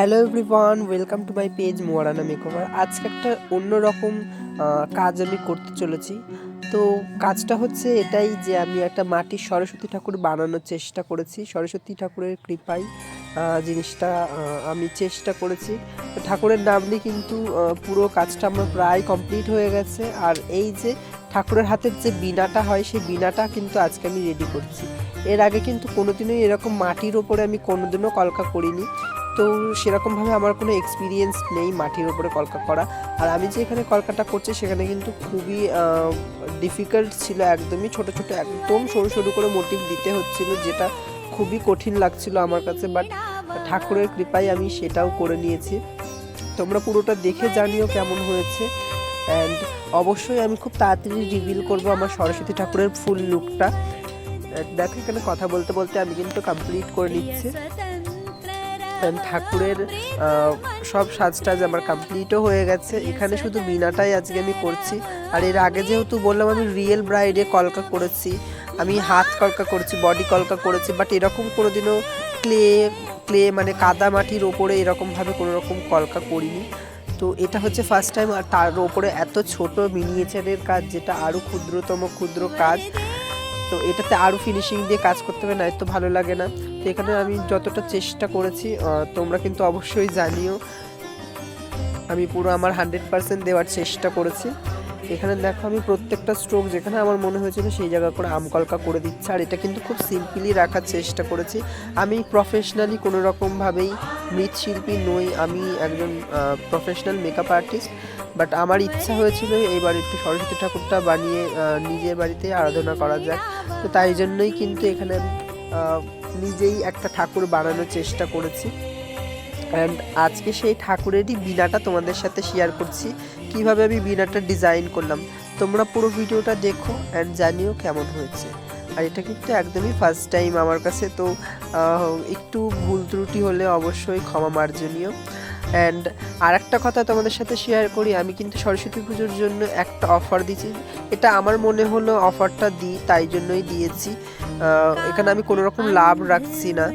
Hello everyone, welcome to my page মোয়ারানা makeover. আজকে একটা অন্যরকম কাজ আমি করতে চলেছি। তো কাজটা হচ্ছে এটাই যে আমি একটা মাটির সরস্বতী ঠাকুর বানানোর চেষ্টা করেছি। সরস্বতী ঠাকুরের কৃপায় জিনিসটা আমি চেষ্টা করেছি। ঠাকুরের নাম নিয়ে কিন্তু পুরো কাজটা আমার প্রায় কমপ্লিট হয়ে গেছে। আর এই যে ঠাকুরের হাতের যে বিনাটা হয়, সেই বিনাটা কিন্তু আজকে আমি রেডি করছি। এর আগে কিন্তু কোনোদিনই এরকম মাটির ওপরে আমি কোনোদিনও কলকা করিনি। তো সেরকমভাবে আমার কোনো এক্সপিরিয়েন্স নেই মাটির ওপরে কলকা করা। আর আমি যে এখানে কলকাটা করছি সেখানে কিন্তু খুবই ডিফিকাল্ট ছিল একদমই। ছোট ছোট একদম সরু সরু করে মোটিভ দিতে হচ্ছিল যেটা খুবই কঠিন লাগছিল আমার কাছে। বাট ঠাকুরের কৃপায় আমি সেটাও করে নিয়েছি। তোমরা পুরোটা দেখে জানিও কেমন হয়েছে। অ্যান্ড অবশ্যই আমি খুব তাড়াতাড়ি রিভিল করব আমার সরস্বতী ঠাকুরের ফুল লুকটা দেখো এখানে কথা বলতে বলতে আমি কিন্তু কমপ্লিট করে নিচ্ছি। ঠাকুরের সব সাজ টাজ আমার কমপ্লিটও হয়ে গেছে। এখানে শুধু বিনাটাই আজকে আমি করছি। আর এর আগে যেহেতু বললাম, আমি রিয়েল ব্রাইডে কলকা করেছি। আমি হাত কলকা করেছি বডি কলকা করেছি বাট এরকম কোনোদিনও ক্লে ক্লে মানে কাদা মাটির ওপরে এরকমভাবে কোনো রকম কলকা করিনি। তো এটা হচ্ছে ফার্স্ট টাইম আর তার ওপরে এত ছোট মিনিয়েচারের কাজ, যেটা আরও ক্ষুদ্রতম, ক্ষুদ্র কাজ। তো এটাতে আরও ফিনিশিং দিয়ে কাজ করতে হবে না এত ভালো লাগে না। তো এখানে আমি যতটা চেষ্টা করেছি তোমরা কিন্তু অবশ্যই জানিও। আমি পুরো আমার হান্ড্রেড পার্সেন্ট দেওয়ার চেষ্টা করেছি। এখানে দেখো আমি প্রত্যেকটা স্ট্রোক যেখানে আমার মনে হয়েছিল সেই জায়গা করে আমকলকা করে দিচ্ছে। আর এটা কিন্তু খুব সিম্পলি রাখার চেষ্টা করেছি। আমি প্রফেশনালি কোনো রকমভাবেই মৃৎশিল্পী নই, আমি একজন প্রফেশনাল মেকআপ আর্টিস্ট বাট আমার ইচ্ছা হয়েছিল এবার একটু সরস্বতী ঠাকুরটা বানিয়ে নিজের বাড়িতে আরাধনা করা যায় তো তাই জন্যই কিন্তু এখানে নিজেই একটা ঠাকুর বানানোর চেষ্টা করেছি। অ্যান্ড আজকে সেই ঠাকুরেরই বিনাটা তোমাদের সাথে শেয়ার করছি, কীভাবে আমি বিনাটা ডিজাইন করলাম। তোমরা পুরো ভিডিওটা দেখো অ্যান্ড জানিও কেমন হয়েছে। আর এটা কিন্তু একদমই ফার্স্ট টাইম আমার কাছে, তো একটু ভুল ত্রুটি হলে অবশ্যই ক্ষমা মার্জনীয়। অ্যান্ড আর একটা কথা তোমাদের সাথে শেয়ার করি, আমি কিন্তু সরস্বতী পুজোর জন্য একটা অফার দিয়েছি। এটা আমার মনে হলো অফারটা দিই, তাই জন্যই দিয়েছি। এখানে আমি কোনো রকম লাভ রাখছি না।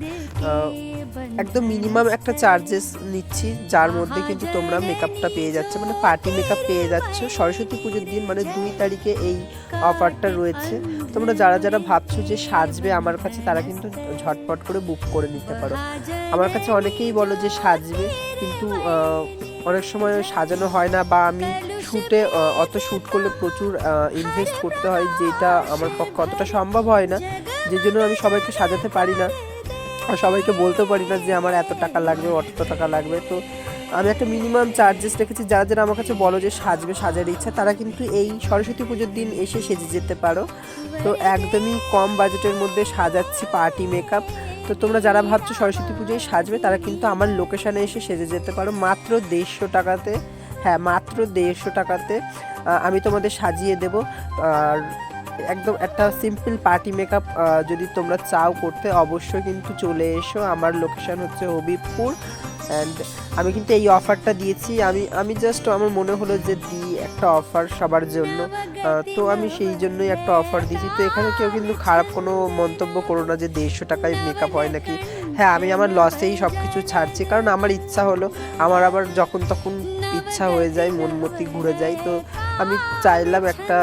একদম মিনিমাম একটা চার্জেস নিচ্ছি যার মধ্যে কিন্তু তোমরা মেকআপটা পেয়ে যাচ্ছে মানে পার্টি মেকআপ পেয়ে যাচ্ছ। সরস্বতী পুজোর দিন মানে দুই তারিখে এই অফারটা রয়েছে। তোমরা যারা যারা ভাবছ যে সাজবে আমার কাছে তারা কিন্তু ঝটপট করে বুক করে নিতে পারো। আমার কাছে অনেকেই বলো যে সাজবে কিন্তু অনেক সময় সাজানো হয় না বা আমি শ্যুটে অত শ্যুট করলে প্রচুর ইনভেস্ট করতে হয় যেটা আমার পক্ষে অতটা সম্ভব হয় না। যে জন্য আমি সবাইকে সাজাতে পারি না। সবাইকে বলতে পারি না যে আমার এত টাকা লাগবে অত টাকা লাগবে। তো আমি একটা মিনিমাম চার্জেস রেখেছি। যারা যারা আমার কাছে বলো যে সাজবে, সাজার ইচ্ছা, তারা কিন্তু এই সরস্বতী পুজোর দিন এসে সেজে যেতে পারো। তো একদমই কম বাজেটের মধ্যে সাজাচ্ছি পার্টি মেকআপ তো তোমরা যারা ভাবছ সরস্বতী পুজোয় সাজবে, তারা কিন্তু আমার লোকেশানে এসে সেজে যেতে পারো। মাত্র দেড়শো টাকাতে হ্যাঁ মাত্র দেড়শো টাকাতে আমি তোমাদের সাজিয়ে দেবো। আর একদম একটা সিম্পল পার্টি মেকআপ যদি তোমরা চাও করতে, অবশ্যই কিন্তু চলে এসো। আমার লোকেশন হচ্ছে হবিবপুর অ্যান্ড আমি কিন্তু এই অফারটা দিয়েছি। আমি আমি জাস্ট আমার মনে হলো যে দিই একটা অফার সবার জন্য। তো আমি সেই জন্যই একটা অফার দিয়েছি। তো এখানে কেউ কিন্তু খারাপ কোনো মন্তব্য করো না যে দেড়শো টাকায় মেকআপ হয় নাকি। হ্যাঁ আমি আমার লসেই সব কিছু ছাড়ছি। কারণ আমার ইচ্ছা হলো, আমার আবার যখন তখন ইচ্ছা হয়ে যায় মন মতি ঘুরে যায়। তো আমি চাইলাম একটা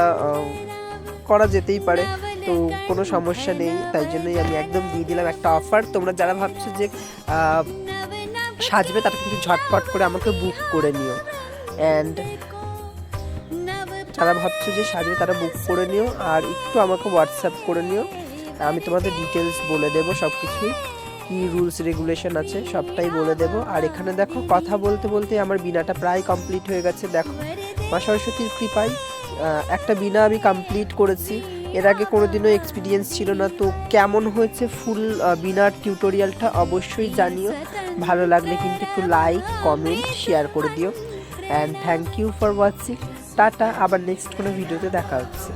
করা যেতেই পারে। তো কোনো সমস্যা নেই। তাই জন্যই আমি একদম দিয়ে দিলাম একটা অফার তোমরা যারা ভাবছ যে সাজবে তারা কিন্তু ঝটপট করে আমাকে বুক করে নিও। অ্যান্ড যারা ভাবছ যে সাজবে তারা বুক করে নিও। আর একটু আমাকে হোয়াটসঅ্যাপ করে নিও। আমি তোমাদের ডিটেলস বলে দেবো সব কিছুই কী রুলস রেগুলেশন আছে সবটাই বলে দেবো। আর এখানে দেখো কথা বলতে বলতে আমার বিনাটা প্রায় কমপ্লিট হয়ে গেছে। দেখো মা সরস্বতীর কৃপায়। একটা বিনা আমি কমপ্লিট করেছি। এর আগে কোনো দিনও এক্সপিরিয়েন্স ছিল না। তো কেমন হয়েছে ফুল বিনার টিউটোরিয়ালটা অবশ্যই জানিও। ভালো লাগলে কিন্তু একটু লাইক কমেন্ট শেয়ার করে দিও। And thank you for watching tata, আবার নেক্সট কোনো ভিডিওতে দেখা হচ্ছে।